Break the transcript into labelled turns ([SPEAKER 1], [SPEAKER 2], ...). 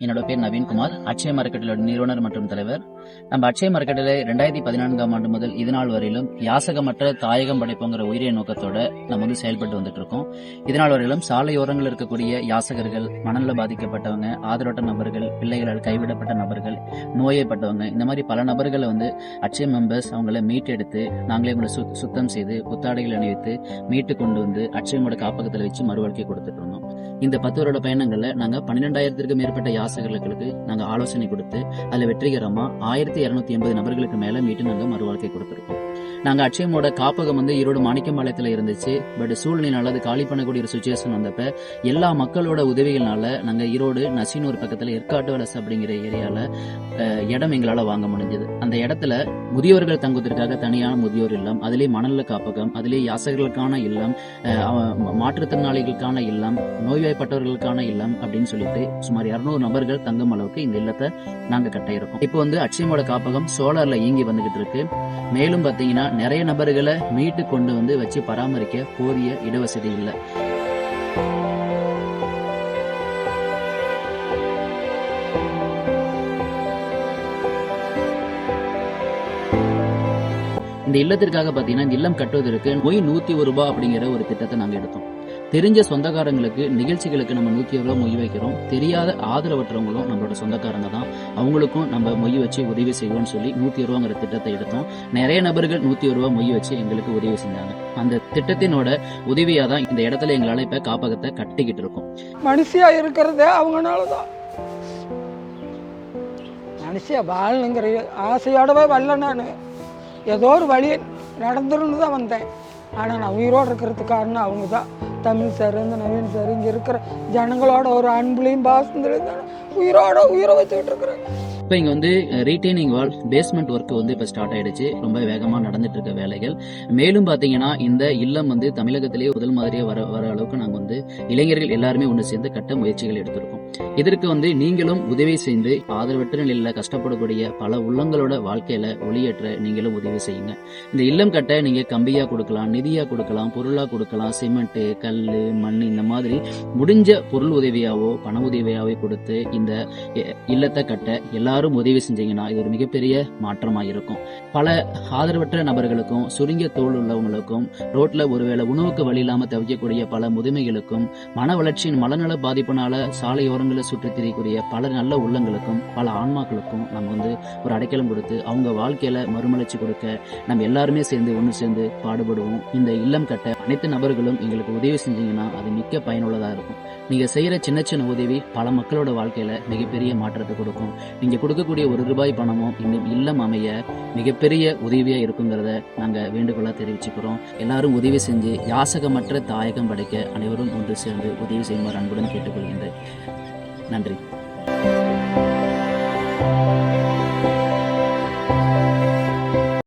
[SPEAKER 1] என்னோட பேர் நவீன்குமார். அட்சய மரக்கட்டளோட நிறுவனர் மற்றும் தலைவர். நம்ம அட்சய மார்க்கெட்டில் ரெண்டாயிரத்தி பதினான்காம் ஆண்டு முதல் இதனால் வரையிலும் யாசகமற்ற தாயகம் படைப்போங்கிற உயிரிய நோக்கத்தோட நம்ம வந்து செயல்பட்டு வந்துட்டு இருக்கோம் இதனால் வரையிலும் சாலையோரங்கள் இருக்கக்கூடிய யாசகர்கள் மணலில் பாதிக்கப்பட்டவங்க ஆதரவற்ற நபர்கள் பிள்ளைகளால் கைவிடப்பட்ட நபர்கள் நோயப்பட்டவங்க இந்த மாதிரி பல நபர்களை வந்து அட்சய மெம்பர்ஸ் அவங்கள மீட்டெடுத்து நாங்களே உங்களை சு- சுத்தம் செய்து புத்தாடைகள் அணிவித்து மீட்டு கொண்டு வந்து அட்சயமோட காப்பகத்தில் வச்சு மறுவாழ்க்கை கொடுத்துட்டு இருந்தோம். இந்த பத்து வருட பயணங்களில் நாங்கள் பன்னிரெண்டாயிரத்திற்கு மேற்பட்ட வாசகர்களுக்கு நாங்க ஆலோசனை கொடுத்து அதுல வெற்றிகரமா ஆயிரத்தி இருநூத்தி எண்பது நபர்களுக்கு மேல மீட்டு நாங்கள் மறுவாழ்க்கை கொடுத்துருக்கோம். நாங்க அட்சயமோட காப்பகம் வந்து ஈரோடு மாணிக்கம்பாளையத்தில் இருந்துச்சு. பட் சூழ்நிலைனால அது காலி பண்ணக்கூடிய ஒரு சுச்சுவேஷன் வந்தப்ப எல்லா மக்களோட உதவிகள்னால நாங்க ஈரோடு நசினூர் பக்கத்தில் ஏற்காட்டு வலசு அப்படிங்கிற ஏரியால இடம் எங்களால் வாங்க முடிஞ்சது. அந்த இடத்துல முதியோர்கள் தங்குவதற்காக தனியான முதியோர் இல்லம் அதிலே மணல்ல காப்பகம் அதிலே யாசகர்களுக்கான இல்லம் அஹ், மாற்றுத்திறனாளிகளுக்கான இல்லம் நோய்வாய்ப்பட்டவர்களுக்கான இல்லம் அப்படின்னு சொல்லிட்டு சுமார் 200 நபர்கள் தங்கும் அளவுக்கு இந்த இல்லத்தை நாங்க கட்ட இருக்கோம் இப்போ வந்து அட்சயமோட காப்பகம் சோலார்ல இயங்கி வந்துகிட்டு இருக்கு. மேலும் பாத்தீங்கன்னா நிறைய நபர்களை மீட்டு கொண்டு வந்து வச்சு பராமரிக்க போதிய இடவசதி இல்லை. இந்த இல்லத்திற்காக பாத்தீங்கன்னா இந்த இல்லம் கட்டுவதற்கு நோய் நூத்தி ஒரு ரூபாய் அப்படிங்கிற ஒரு திட்டத்தை நாங்கள் எடுத்தோம். தெரிஞ்ச சொந்தக்காரங்களுக்கு நிகழ்ச்சிகளுக்கு நம்ம நூத்தி ஒரு மொய் வைக்கிறோம். தெரியாத ஆதரவற்றவங்களும் நம்மளோட சொந்தக்காரங்க தான். அவங்களுக்கும் நம்ம மொய் வச்சு உதவி செய்வோம்னு சொல்லி நூத்தி ரூபாங்கிற திட்டத்தை எடுத்தோம். நிறைய நபர்கள் நூத்தி ரூபா மொய் வச்சு எங்களுக்கு உதவி செஞ்சாங்க. அந்த திட்டத்தினோட உதவியா தான் இந்த இடத்துல எங்களால இப்ப காப்பகத்தை கட்டிக்கிட்டு இருக்கோம்.
[SPEAKER 2] மனுஷியா இருக்கிறதே அவங்கனால தான். மனுஷியா வாழணுங்கிற ஆசையோடவே வரல நான். ஏதோ ஒரு வழி நடந்துருந்து தான் வந்தேன். ஆனால் நான் உயிரோடு இருக்கிறதுக்கு காரணம் அவங்க தான் தமிழ் சார் இந்த நவீன் சார் இங்கே இருக்கிற ஜனங்களோட ஒரு அன்புலையும் பாசத்துலையும் உயிரோட உயிரை வச்சுக்கிட்டு இருக்கிறேன்
[SPEAKER 1] இப்போ இங்கே வந்து ரீட்டைனிங் வால் பேஸ்மெண்ட் ஒர்க் வந்து இப்போ ஸ்டார்ட் ஆயிடுச்சு. ரொம்ப வேகமாக நடந்துட்டு இருக்க வேலைகள். மேலும் பார்த்தீங்கன்னா இந்த இல்லம் வந்து தமிழகத்திலேயே முதல் மாதிரியே வர வர அளவுக்கு நாங்கள் வந்து இளைஞர்கள் எல்லாருமே ஒன்று சேர்ந்து கட்ட முயற்சிகள் எடுத்திருக்கோம். இதற்கு வந்து நீங்களும் உதவி செய்து ஆதரவற்ற நிலையில கஷ்டப்படக்கூடிய பல உள்ளங்களோட வாழ்க்கையில ஒளியேற்ற நீங்களும் உதவி செய்யுங்க. இந்த இல்லம் கட்ட நீங்க கம்பியா கொடுக்கலாம் நிதியா கொடுக்கலாம் பொருளா கொடுக்கலாம் சிமெண்ட் கல் மண் இந்த மாதிரி முடிஞ்ச பொருள் உதவியாவோ பண உதவியாவோ கொடுத்து இந்த இல்லத்தை கட்ட எல்லாரும் உதவி செஞ்சீங்கன்னா இது ஒரு மிகப்பெரிய மாற்றமா இருக்கும். பல ஆதரவற்ற நபர்களுக்கும் சுருங்கிய தோல் உள்ளவங்களுக்கும் ரோட்ல ஒருவேளை உணவுக்கு வழி இல்லாம தவிக்கக்கூடிய பல முதுமைகளுக்கும் மன வளர்ச்சியின் மனநல பாதிப்பினால சாலையோரங்களில் சுற்றி திரியக்கூடிய பல நல்ல உள்ளங்களுக்கும் பல ஆன்மாக்களுக்கும் நம்ம வந்து ஒரு அடைக்கலம் கொடுத்து அவங்க வாழ்க்கையில மறுமலர்ச்சி கொடுக்க நம்ம எல்லாருமே சேர்ந்து ஒன்று சேர்ந்து பாடுபடுவோம். இந்த இல்லம் கட்ட அனைத்து நபர்களும் எங்களுக்கு உதவி செஞ்சீங்கன்னா அது மிக்க பயனுள்ளதா இருக்கும். நீங்க செய்யற சின்ன சின்ன உதவி பல மக்களோட வாழ்க்கையில மிகப்பெரிய மாற்றத்தை கொடுக்கும். நீங்க கொடுக்கக்கூடிய ஒரு ரூபாய் பணமும் இந்த இல்லம் அமைய மிகப்பெரிய உதவியா இருக்குங்கிறத நாங்க வேண்டுகோளா தெரிவிச்சுக்கிறோம். எல்லாரும் உதவி செஞ்சு யாசகமற்ற தாயகம் படைக்க அனைவரும் ஒன்று சேர்ந்து உதவி செய்யுமாறு அன்புடன் கேட்டுக்கொள்கின்றேன். நன்றி.